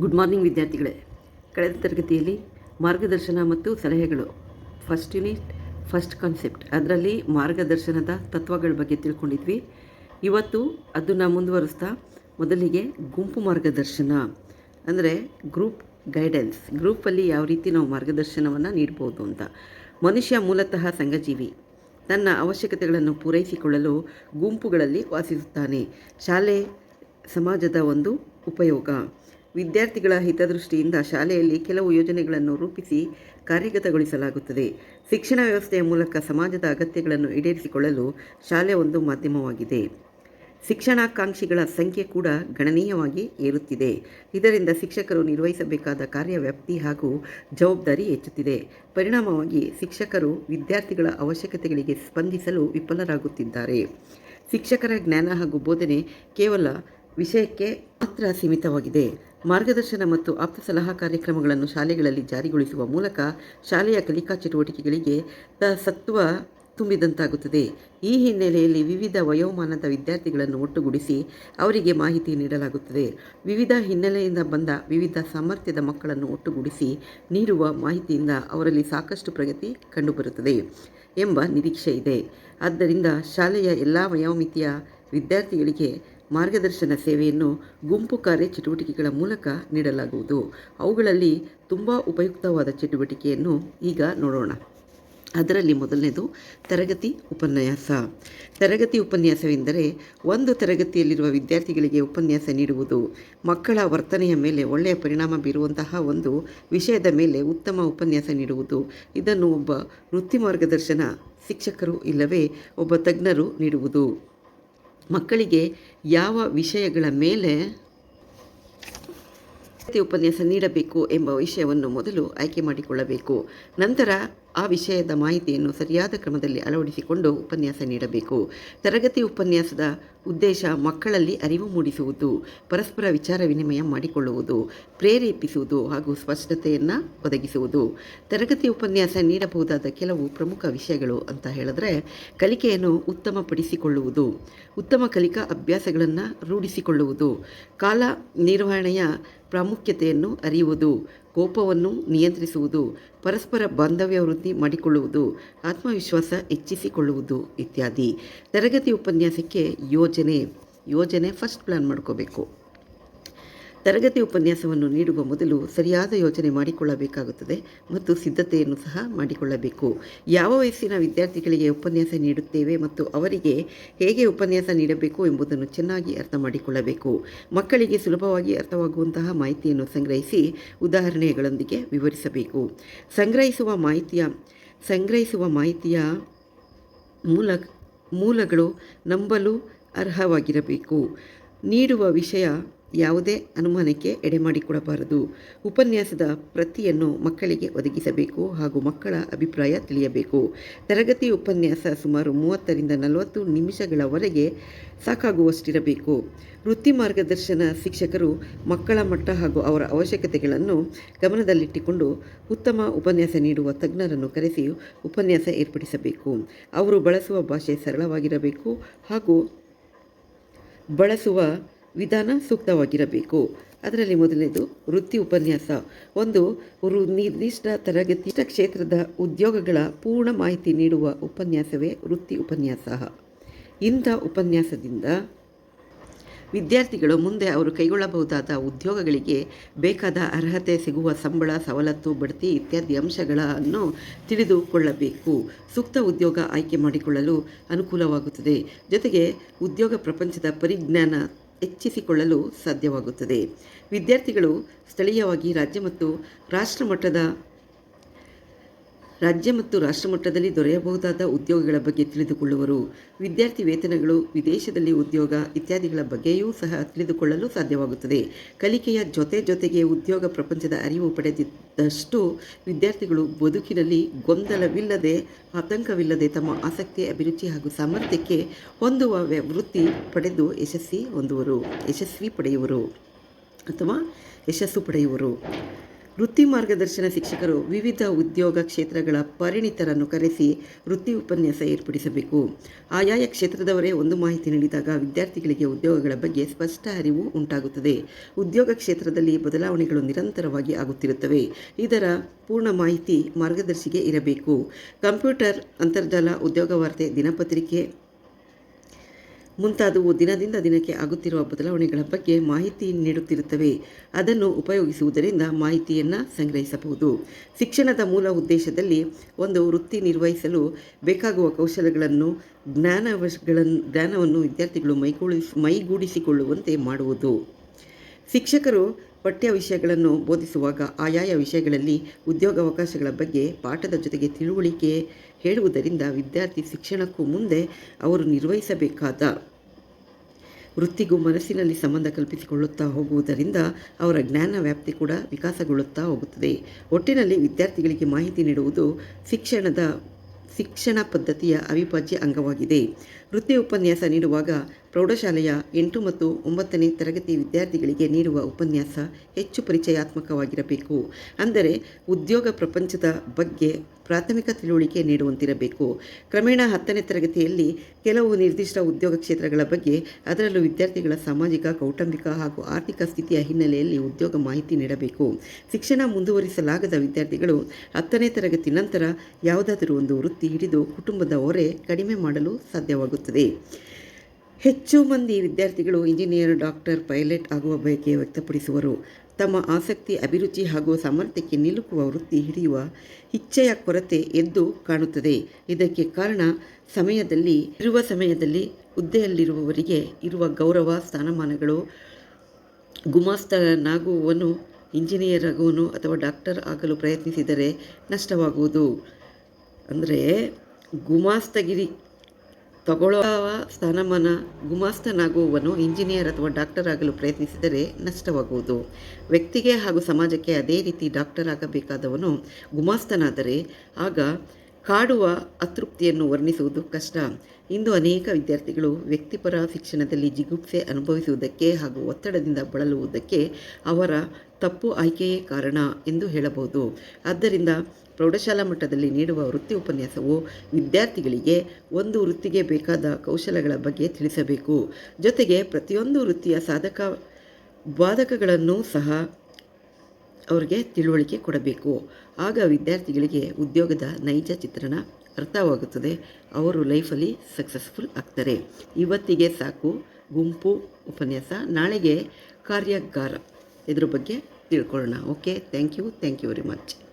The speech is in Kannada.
ಗುಡ್ ಮಾರ್ನಿಂಗ್ ವಿದ್ಯಾರ್ಥಿಗಳೇ. ಕಳೆದ ತರಗತಿಯಲ್ಲಿ ಮಾರ್ಗದರ್ಶನ ಮತ್ತು ಸಲಹೆಗಳು. ಫಸ್ಟ್ ಯೂನಿಟ್ ಫಸ್ಟ್ ಕಾನ್ಸೆಪ್ಟ್ ಅದರಲ್ಲಿ ಮಾರ್ಗದರ್ಶನದ ತತ್ವಗಳ ಬಗ್ಗೆ ತಿಳ್ಕೊಂಡಿದ್ವಿ. ಇವತ್ತು ಅದನ್ನು ಮುಂದುವರಿಸ್ತಾ ಮೊದಲಿಗೆ ಗುಂಪು ಮಾರ್ಗದರ್ಶನ. ಅಂದರೆ ಗ್ರೂಪ್ ಗೈಡೆನ್ಸ್ ಗ್ರೂಪಲ್ಲಿ ಯಾವ ರೀತಿ ನಾವು ಮಾರ್ಗದರ್ಶನವನ್ನು ನೀಡ್ಬೋದು ಅಂತ. ಮನುಷ್ಯ ಮೂಲತಃ ಸಂಘಜೀವಿ. ತನ್ನ ಅವಶ್ಯಕತೆಗಳನ್ನು ಪೂರೈಸಿಕೊಳ್ಳಲು ಗುಂಪುಗಳಲ್ಲಿ ವಾಸಿಸುತ್ತಾನೆ. ಶಾಲೆ ಸಮಾಜದ ಒಂದು ಉಪಯೋಗ. ವಿದ್ಯಾರ್ಥಿಗಳ ಹಿತದೃಷ್ಟಿಯಿಂದ ಶಾಲೆಯಲ್ಲಿ ಕೆಲವು ಯೋಜನೆಗಳನ್ನು ರೂಪಿಸಿ ಕಾರ್ಯಗತಗೊಳಿಸಲಾಗುತ್ತದೆ. ಶಿಕ್ಷಣ ವ್ಯವಸ್ಥೆಯ ಮೂಲಕ ಸಮಾಜದ ಅಗತ್ಯಗಳನ್ನು ಈಡೇರಿಸಿಕೊಳ್ಳಲು ಶಾಲೆ ಒಂದು ಮಾಧ್ಯಮವಾಗಿದೆ. ಶಿಕ್ಷಣಾಕಾಂಕ್ಷಿಗಳ ಸಂಖ್ಯೆ ಕೂಡ ಗಣನೀಯವಾಗಿ ಏರುತ್ತಿದೆ. ಇದರಿಂದ ಶಿಕ್ಷಕರು ನಿರ್ವಹಿಸಬೇಕಾದ ಕಾರ್ಯವ್ಯಾಪ್ತಿ ಹಾಗೂ ಜವಾಬ್ದಾರಿ ಹೆಚ್ಚುತ್ತಿದೆ. ಪರಿಣಾಮವಾಗಿ ಶಿಕ್ಷಕರು ವಿದ್ಯಾರ್ಥಿಗಳ ಅವಶ್ಯಕತೆಗಳಿಗೆ ಸ್ಪಂದಿಸಲು ವಿಫಲರಾಗುತ್ತಿದ್ದಾರೆ. ಶಿಕ್ಷಕರ ಜ್ಞಾನ ಹಾಗೂ ಬೋಧನೆ ಕೇವಲ ವಿಷಯಕ್ಕೆ ಮಾತ್ರ ಸೀಮಿತವಾಗಿದೆ. ಮಾರ್ಗದರ್ಶನ ಮತ್ತು ಆಪ್ತ ಸಲಹಾ ಕಾರ್ಯಕ್ರಮಗಳನ್ನು ಶಾಲೆಗಳಲ್ಲಿ ಜಾರಿಗೊಳಿಸುವ ಮೂಲಕ ಶಾಲೆಯ ಕಲಿಕಾ ಚಟುವಟಿಕೆಗಳಿಗೆ ತ ಸತ್ವ ತುಂಬಿದಂತಾಗುತ್ತದೆ. ಈ ಹಿನ್ನೆಲೆಯಲ್ಲಿ ವಿವಿಧ ವಯೋಮಾನದ ವಿದ್ಯಾರ್ಥಿಗಳನ್ನು ಒಟ್ಟುಗೂಡಿಸಿ ಅವರಿಗೆ ಮಾಹಿತಿ ನೀಡಲಾಗುತ್ತದೆ. ವಿವಿಧ ಹಿನ್ನೆಲೆಯಿಂದ ಬಂದ ವಿವಿಧ ಸಾಮರ್ಥ್ಯದ ಮಕ್ಕಳನ್ನು ಒಟ್ಟುಗೂಡಿಸಿ ನೀಡುವ ಮಾಹಿತಿಯಿಂದ ಅವರಲ್ಲಿ ಸಾಕಷ್ಟು ಪ್ರಗತಿ ಕಂಡುಬರುತ್ತದೆ ಎಂಬ ನಿರೀಕ್ಷೆ ಇದೆ ಆದ್ದರಿಂದ ಶಾಲೆಯ ಎಲ್ಲ ವಯೋಮಿತಿಯ ವಿದ್ಯಾರ್ಥಿಗಳಿಗೆ ಮಾರ್ಗದರ್ಶನ ಸೇವೆಯನ್ನು ಗುಂಪು ಕಾರ್ಯ ಚಟುವಟಿಕೆಗಳ ಮೂಲಕ ನೀಡಲಾಗುವುದು. ಅವುಗಳಲ್ಲಿ ತುಂಬ ಉಪಯುಕ್ತವಾದ ಚಟುವಟಿಕೆಯನ್ನು ಈಗ ನೋಡೋಣ. ಅದರಲ್ಲಿ ಮೊದಲನೇದು ತರಗತಿ ಉಪನ್ಯಾಸ. ತರಗತಿ ಉಪನ್ಯಾಸವೆಂದರೆ ಒಂದು ತರಗತಿಯಲ್ಲಿರುವ ವಿದ್ಯಾರ್ಥಿಗಳಿಗೆ ಉಪನ್ಯಾಸ ನೀಡುವುದು. ಮಕ್ಕಳ ವರ್ತನೆಯ ಮೇಲೆ ಒಳ್ಳೆಯ ಪರಿಣಾಮ ಬೀರುವಂತಹ ಒಂದು ವಿಷಯದ ಮೇಲೆ ಉತ್ತಮ ಉಪನ್ಯಾಸ ನೀಡುವುದು. ಇದನ್ನು ಒಬ್ಬ ವೃತ್ತಿ ಮಾರ್ಗದರ್ಶನ ಶಿಕ್ಷಕರು ಇಲ್ಲವೇ ಒಬ್ಬ ತಜ್ಞರು ನೀಡುವುದು. ಮಕ್ಕಳಿಗೆ ಯಾವ ವಿಷಯಗಳ ಮೇಲೆ ಉಪನ್ಯಾಸ ನೀಡಬೇಕು ಎಂಬ ವಿಷಯವನ್ನು ಮೊದಲು ಆಯ್ಕೆ ಮಾಡಿಕೊಳ್ಳಬೇಕು. ನಂತರ ಆ ವಿಷಯದ ಮಾಹಿತಿಯನ್ನು ಸರಿಯಾದ ಕ್ರಮದಲ್ಲಿ ಅಳವಡಿಸಿಕೊಂಡು ಉಪನ್ಯಾಸ ನೀಡಬೇಕು. ತರಗತಿ ಉಪನ್ಯಾಸದ ಉದ್ದೇಶ ಮಕ್ಕಳಲ್ಲಿ ಅರಿವು ಮೂಡಿಸುವುದು, ಪರಸ್ಪರ ವಿಚಾರ ವಿನಿಮಯ ಮಾಡಿಕೊಳ್ಳುವುದು, ಪ್ರೇರೇಪಿಸುವುದು ಹಾಗೂ ಸ್ಪಷ್ಟತೆಯನ್ನು ಒದಗಿಸುವುದು. ತರಗತಿ ಉಪನ್ಯಾಸ ನೀಡಬಹುದಾದ ಕೆಲವು ಪ್ರಮುಖ ವಿಷಯಗಳು ಅಂತ ಹೇಳಿದ್ರೆ, ಕಲಿಕೆಯನ್ನು ಉತ್ತಮಪಡಿಸಿಕೊಳ್ಳುವುದು, ಉತ್ತಮ ಕಲಿಕಾ ಅಭ್ಯಾಸಗಳನ್ನು ರೂಢಿಸಿಕೊಳ್ಳುವುದು, ಕಾಲ ನಿರ್ವಹಣೆಯ ಪ್ರಾಮುಖ್ಯತೆಯನ್ನು ಅರಿಯುವುದು ಕೋಪವನ್ನು ನಿಯಂತ್ರಿಸುವುದು, ಪರಸ್ಪರ ಬಾಂಧವ್ಯ ವೃದ್ಧಿ ಮಾಡಿಕೊಳ್ಳುವುದು, ಆತ್ಮವಿಶ್ವಾಸ ಹೆಚ್ಚಿಸಿಕೊಳ್ಳುವುದು ಇತ್ಯಾದಿ. ತರಗತಿ ಉಪನ್ಯಾಸಕ್ಕೆ ಯೋಜನೆ ಯೋಜನೆ ಫಸ್ಟ್ ಪ್ಲ್ಯಾನ್ ಮಾಡ್ಕೋಬೇಕು. ತರಗತಿ ಉಪನ್ಯಾಸವನ್ನು ನೀಡುವ ಮೊದಲು ಸರಿಯಾದ ಯೋಜನೆ ಮಾಡಿಕೊಳ್ಳಬೇಕಾಗುತ್ತದೆ ಮತ್ತು ಸಿದ್ಧತೆಯನ್ನು ಸಹ ಮಾಡಿಕೊಳ್ಳಬೇಕು. ಯಾವ ವಯಸ್ಸಿನ ವಿದ್ಯಾರ್ಥಿಗಳಿಗೆ ಉಪನ್ಯಾಸ ನೀಡುತ್ತೇವೆ ಮತ್ತು ಅವರಿಗೆ ಹೇಗೆ ಉಪನ್ಯಾಸ ನೀಡಬೇಕು ಎಂಬುದನ್ನು ಚೆನ್ನಾಗಿ ಅರ್ಥ ಮಾಡಿಕೊಳ್ಳಬೇಕು. ಮಕ್ಕಳಿಗೆ ಸುಲಭವಾಗಿ ಅರ್ಥವಾಗುವಂತಹ ಮಾಹಿತಿಯನ್ನು ಸಂಗ್ರಹಿಸಿ ಉದಾಹರಣೆಗಳೊಂದಿಗೆ ವಿವರಿಸಬೇಕು. ಸಂಗ್ರಹಿಸುವ ಮಾಹಿತಿಯ ಸಂಗ್ರಹಿಸುವ ಮಾಹಿತಿಯ ಮೂಲ, ಮೂಲಗಳು ನಂಬಲು ಅರ್ಹವಾಗಿರಬೇಕು. ನೀಡುವ ವಿಷಯ ಯಾವುದೇ ಅನುಮಾನಕ್ಕೆ ಎಡೆಮಾಡಿಕೊಡಬಾರದು ಉಪನ್ಯಾಸದ ಪ್ರತಿಯನ್ನು ಮಕ್ಕಳಿಗೆ ಒದಗಿಸಬೇಕು ಹಾಗೂ ಮಕ್ಕಳ ಅಭಿಪ್ರಾಯ ತಿಳಿಯಬೇಕು. ತರಗತಿ ಉಪನ್ಯಾಸ ಸುಮಾರು ಮೂವತ್ತರಿಂದ ನಲವತ್ತು ನಿಮಿಷಗಳವರೆಗೆ ಸಾಕಾಗುವಷ್ಟಿರಬೇಕು. ವೃತ್ತಿ ಮಾರ್ಗದರ್ಶನ ಶಿಕ್ಷಕರು ಮಕ್ಕಳ ಮಟ್ಟ ಹಾಗೂ ಅವರ ಅವಶ್ಯಕತೆಗಳನ್ನು ಗಮನದಲ್ಲಿಟ್ಟುಕೊಂಡು ಉತ್ತಮ ಉಪನ್ಯಾಸ ನೀಡುವ ತಜ್ಞರನ್ನು ಕರೆಸಿ ಉಪನ್ಯಾಸ ಏರ್ಪಡಿಸಬೇಕು. ಅವರು ಬಳಸುವ ಭಾಷೆ ಸರಳವಾಗಿರಬೇಕು ಹಾಗೂ ಬಳಸುವ ವಿಧಾನ ಸೂಕ್ತವಾಗಿರಬೇಕು. ಅದರಲ್ಲಿ ಮೊದಲನೇದು ವೃತ್ತಿ ಉಪನ್ಯಾಸ. ಒಂದು ನಿರ್ದಿಷ್ಟ ತರಗತಿ ಕ್ಷೇತ್ರದ ಉದ್ಯೋಗಗಳ ಪೂರ್ಣ ಮಾಹಿತಿ ನೀಡುವ ಉಪನ್ಯಾಸವೇ ವೃತ್ತಿ ಉಪನ್ಯಾಸ. ಇಂಥ ಉಪನ್ಯಾಸದಿಂದ ವಿದ್ಯಾರ್ಥಿಗಳು ಮುಂದೆ ಅವರು ಕೈಗೊಳ್ಳಬಹುದಾದ ಉದ್ಯೋಗಗಳಿಗೆ ಬೇಕಾದ ಅರ್ಹತೆ, ಸಿಗುವ ಸಂಬಳ, ಸವಲತ್ತು, ಬಡ್ತಿ ಇತ್ಯಾದಿ ಅಂಶಗಳನ್ನು ತಿಳಿದುಕೊಳ್ಳಬೇಕು. ಸೂಕ್ತ ಉದ್ಯೋಗ ಆಯ್ಕೆ ಮಾಡಿಕೊಳ್ಳಲು ಅನುಕೂಲವಾಗುತ್ತದೆ. ಜೊತೆಗೆ ಉದ್ಯೋಗ ಪ್ರಪಂಚದ ಪರಿಜ್ಞಾನ ಹೆಚ್ಚಿಸಿಕೊಳ್ಳಲು ಸಾಧ್ಯವಾಗುತ್ತದೆ. ವಿದ್ಯಾರ್ಥಿಗಳು ಸ್ಥಳೀಯವಾಗಿ ರಾಜ್ಯ ಮತ್ತು ರಾಷ್ಟ್ರ ಮಟ್ಟದ ರಾಜ್ಯ ಮತ್ತು ರಾಷ್ಟ್ರಮಟ್ಟದಲ್ಲಿ ದೊರೆಯಬಹುದಾದ ಉದ್ಯೋಗಗಳ ಬಗ್ಗೆ ತಿಳಿದುಕೊಳ್ಳುವರು. ವಿದ್ಯಾರ್ಥಿ ವೇತನಗಳು, ವಿದೇಶದಲ್ಲಿ ಉದ್ಯೋಗ ಇತ್ಯಾದಿಗಳ ಬಗ್ಗೆಯೂ ಸಹ ತಿಳಿದುಕೊಳ್ಳಲು ಸಾಧ್ಯವಾಗುತ್ತದೆ. ಕಲಿಕೆಯ ಜೊತೆ ಜೊತೆಗೆ ಉದ್ಯೋಗ ಪ್ರಪಂಚದ ಅರಿವು ಪಡೆದಿದ್ದಷ್ಟು ವಿದ್ಯಾರ್ಥಿಗಳು ಬದುಕಿನಲ್ಲಿ ಗೊಂದಲವಿಲ್ಲದೆ, ಆತಂಕವಿಲ್ಲದೆ ತಮ್ಮ ಆಸಕ್ತಿ, ಅಭಿರುಚಿ ಹಾಗೂ ಸಾಮರ್ಥ್ಯಕ್ಕೆ ಹೊಂದುವ ವೃತ್ತಿ ಪಡೆದು ಯಶಸ್ವಿ ಹೊಂದುವರು, ಯಶಸ್ವಿ ಪಡೆಯುವರು ಅಥವಾ ಯಶಸ್ಸು ಪಡೆಯುವರು. ವೃತ್ತಿ ಮಾರ್ಗದರ್ಶನ ಶಿಕ್ಷಕರು ವಿವಿಧ ಉದ್ಯೋಗ ಕ್ಷೇತ್ರಗಳ ಪರಿಣಿತರನ್ನು ಕರೆಸಿ ವೃತ್ತಿ ಉಪನ್ಯಾಸ ಏರ್ಪಡಿಸಬೇಕು. ಆಯಾಯ ಕ್ಷೇತ್ರದವರೇ ಒಂದು ಮಾಹಿತಿ ನೀಡಿದಾಗ ವಿದ್ಯಾರ್ಥಿಗಳಿಗೆ ಉದ್ಯೋಗಗಳ ಬಗ್ಗೆ ಸ್ಪಷ್ಟ ಅರಿವು ಉಂಟಾಗುತ್ತದೆ. ಉದ್ಯೋಗ ಕ್ಷೇತ್ರದಲ್ಲಿ ಬದಲಾವಣೆಗಳು ನಿರಂತರವಾಗಿ ಆಗುತ್ತಿರುತ್ತವೆ. ಇದರ ಪೂರ್ಣ ಮಾಹಿತಿ ಮಾರ್ಗದರ್ಶಿಗೆ ಇರಬೇಕು. ಕಂಪ್ಯೂಟರ್ ಅಂತರ್ಜಾಲ ಉದ್ಯೋಗ ವಾರ್ತೆ ದಿನಪತ್ರಿಕೆ ಮುಂತಾದವು ದಿನದಿಂದ ದಿನಕ್ಕೆ ಆಗುತ್ತಿರುವ ಬದಲಾವಣೆಗಳ ಬಗ್ಗೆ ಮಾಹಿತಿ ನೀಡುತ್ತಿರುತ್ತವೆ. ಅದನ್ನು ಉಪಯೋಗಿಸುವುದರಿಂದ ಮಾಹಿತಿಯನ್ನು ಸಂಗ್ರಹಿಸಬಹುದು. ಶಿಕ್ಷಣದ ಮೂಲ ಉದ್ದೇಶದಲ್ಲಿ ಒಂದು ವೃತ್ತಿ ನಿರ್ವಹಿಸಲು ಬೇಕಾಗುವ ಕೌಶಲ್ಯಗಳನ್ನು ಜ್ಞಾನವಶಗಳನ್ನು ಜ್ಞಾನವನ್ನು ವಿದ್ಯಾರ್ಥಿಗಳು ಮೈಗೂಡಿಸಿ ಮೈಗೂಡಿಸಿಕೊಳ್ಳುವಂತೆ ಮಾಡುವುದು. ಶಿಕ್ಷಕರು ಪಠ್ಯ ವಿಷಯಗಳನ್ನು ಬೋಧಿಸುವಾಗ ಆಯಾಯ ವಿಷಯಗಳಲ್ಲಿ ಉದ್ಯೋಗಾವಕಾಶಗಳ ಬಗ್ಗೆ ಪಾಠದ ಜೊತೆಗೆ ತಿಳುವಳಿಕೆ ಹೇಳುವುದರಿಂದ ವಿದ್ಯಾರ್ಥಿ ಶಿಕ್ಷಣಕ್ಕೂ ಮುಂದೆ ಅವರು ನಿರ್ವಹಿಸಬೇಕಾದ ವೃತ್ತಿಗೂ ಮನಸ್ಸಿನಲ್ಲಿ ಸಂಬಂಧ ಕಲ್ಪಿಸಿಕೊಳ್ಳುತ್ತಾ ಹೋಗುವುದರಿಂದ ಅವರ ಜ್ಞಾನ ವ್ಯಾಪ್ತಿ ಕೂಡ ವಿಕಾಸಗೊಳ್ಳುತ್ತಾ ಹೋಗುತ್ತದೆ. ಒಟ್ಟಿನಲ್ಲಿ ವಿದ್ಯಾರ್ಥಿಗಳಿಗೆ ಮಾಹಿತಿ ನೀಡುವುದು ಶಿಕ್ಷಣದ, ಶಿಕ್ಷಣ ಪದ್ಧತಿಯ ಅವಿಭಾಜ್ಯ ಅಂಗವಾಗಿದೆ. ವೃತ್ತಿ ಉಪನ್ಯಾಸ ನೀಡುವಾಗ ಪ್ರೌಢಶಾಲೆಯ ಎಂಟು ಮತ್ತು ಒಂಬತ್ತನೇ ತರಗತಿ ವಿದ್ಯಾರ್ಥಿಗಳಿಗೆ ನೀಡುವ ಉಪನ್ಯಾಸ ಹೆಚ್ಚು ಪರಿಚಯಾತ್ಮಕವಾಗಿರಬೇಕು. ಅಂದರೆ ಉದ್ಯೋಗ ಪ್ರಪಂಚದ ಬಗ್ಗೆ ಪ್ರಾಥಮಿಕ ತಿಳುವಳಿಕೆ ನೀಡುವಂತಿರಬೇಕು. ಕ್ರಮೇಣ ಹತ್ತನೇ ತರಗತಿಯಲ್ಲಿ ಕೆಲವು ನಿರ್ದಿಷ್ಟ ಉದ್ಯೋಗ ಕ್ಷೇತ್ರಗಳ ಬಗ್ಗೆ ಅದರಲ್ಲೂ ವಿದ್ಯಾರ್ಥಿಗಳ ಸಾಮಾಜಿಕ, ಕೌಟುಂಬಿಕ ಹಾಗೂ ಆರ್ಥಿಕ ಸ್ಥಿತಿಯ ಹಿನ್ನೆಲೆಯಲ್ಲಿ ಉದ್ಯೋಗ ಮಾಹಿತಿ ನೀಡಬೇಕು. ಶಿಕ್ಷಣ ಮುಂದುವರಿಸಲಾಗದ ವಿದ್ಯಾರ್ಥಿಗಳು ಹತ್ತನೇ ತರಗತಿ ನಂತರ ಯಾವುದಾದರೂ ಒಂದು ವೃತ್ತಿ ಹಿಡಿದು ಕುಟುಂಬದ ಹೊರೆ ಕಡಿಮೆ ಮಾಡಲು ಸಾಧ್ಯವಾಗುತ್ತದೆ. ಹೆಚ್ಚು ಮಂದಿ ವಿದ್ಯಾರ್ಥಿಗಳು ಇಂಜಿನಿಯರ್, ಡಾಕ್ಟರ್, ಪೈಲಟ್ ಆಗುವ ಬಯಕೆ ವ್ಯಕ್ತಪಡಿಸುವರು. ತಮ್ಮ ಆಸಕ್ತಿ, ಅಭಿರುಚಿ ಹಾಗೂ ಸಾಮರ್ಥ್ಯಕ್ಕೆ ನಿಲುಕುವ ವೃತ್ತಿ ಹಿಡಿಯುವ ಇಚ್ಛೆಯ ಕೊರತೆ ಎದ್ದು ಕಾಣುತ್ತದೆ. ಇದಕ್ಕೆ ಕಾರಣ ಸಮಯದಲ್ಲಿ, ಇರುವ ಸಮಯದಲ್ಲಿ ಹುದ್ದೆಯಲ್ಲಿರುವವರಿಗೆ ಇರುವ ಗೌರವ, ಸ್ಥಾನಮಾನಗಳು, ಗುಮಾಸ್ತನಾಗುವವನು, ಇಂಜಿನಿಯರ್ ಆಗುವನು ಅಥವಾ ಡಾಕ್ಟರ್ ಆಗಲು ಪ್ರಯತ್ನಿಸಿದರೆ ನಷ್ಟವಾಗುವುದು. ಅಂದರೆ ಗುಮಾಸ್ತಗಿರಿ ತಗೊಳ್ಳುವ ಸ್ಥಾನಮಾನ ಗುಮಾಸ್ತನಾಗುವವನು ಇಂಜಿನಿಯರ್ ಅಥವಾ ಡಾಕ್ಟರ್ ಆಗಲು ಪ್ರಯತ್ನಿಸಿದರೆ ನಷ್ಟವಾಗುವುದು. ವ್ಯಕ್ತಿಗೆ ಹಾಗೂ ಸಮಾಜಕ್ಕೆ ಅದೇ ರೀತಿ ಡಾಕ್ಟರ್ ಆಗಬೇಕಾದವನು ಗುಮಾಸ್ತನಾದರೆ ಆಗ ಕಾಡುವ ಅತೃಪ್ತಿಯನ್ನು ವರ್ಣಿಸುವುದು ಕಷ್ಟ. ಇಂದು ಅನೇಕ ವಿದ್ಯಾರ್ಥಿಗಳು ವ್ಯಕ್ತಿಪರ ಶಿಕ್ಷಣದಲ್ಲಿ ಜಿಗುಪ್ಸೆ ಅನುಭವಿಸುವುದಕ್ಕೆ ಹಾಗೂ ಒತ್ತಡದಿಂದ ಬಳಲುವುದಕ್ಕೆ ಅವರ ತಪ್ಪು ಆಯ್ಕೆಯೇ ಕಾರಣ ಎಂದು ಹೇಳಬಹುದು. ಆದ್ದರಿಂದ ಪ್ರೌಢಶಾಲಾ ಮಟ್ಟದಲ್ಲಿ ನೀಡುವ ವೃತ್ತಿ ಉಪನ್ಯಾಸವು ವಿದ್ಯಾರ್ಥಿಗಳಿಗೆ ಒಂದು ವೃತ್ತಿಗೆ ಬೇಕಾದ ಕೌಶಲಗಳ ಬಗ್ಗೆ ತಿಳಿಸಬೇಕು. ಜೊತೆಗೆ ಪ್ರತಿಯೊಂದು ವೃತ್ತಿಯ ಸಾಧಕ ಬಾಧಕಗಳನ್ನು ಸಹ ಅವರಿಗೆ ತಿಳುವಳಿಕೆ ಕೊಡಬೇಕು. ಆಗ ವಿದ್ಯಾರ್ಥಿಗಳಿಗೆ ಉದ್ಯೋಗದ ನೈಜ ಚಿತ್ರಣ ಅರ್ಥವಾಗುತ್ತದೆ. ಅವರು ಲೈಫಲ್ಲಿ ಸಕ್ಸಸ್ಫುಲ್ ಆಗ್ತಾರೆ. ಇವತ್ತಿಗೆ ಸಾಕು ಗುಂಪು ಉಪನ್ಯಾಸ. ನಾಳೆಗೆ ಕಾರ್ಯಾಗಾರ. ಇದ್ರ ಬಗ್ಗೆ ತಿಳ್ಕೊಳ್ಳೋಣ. Okay? Thank you. Thank you very much.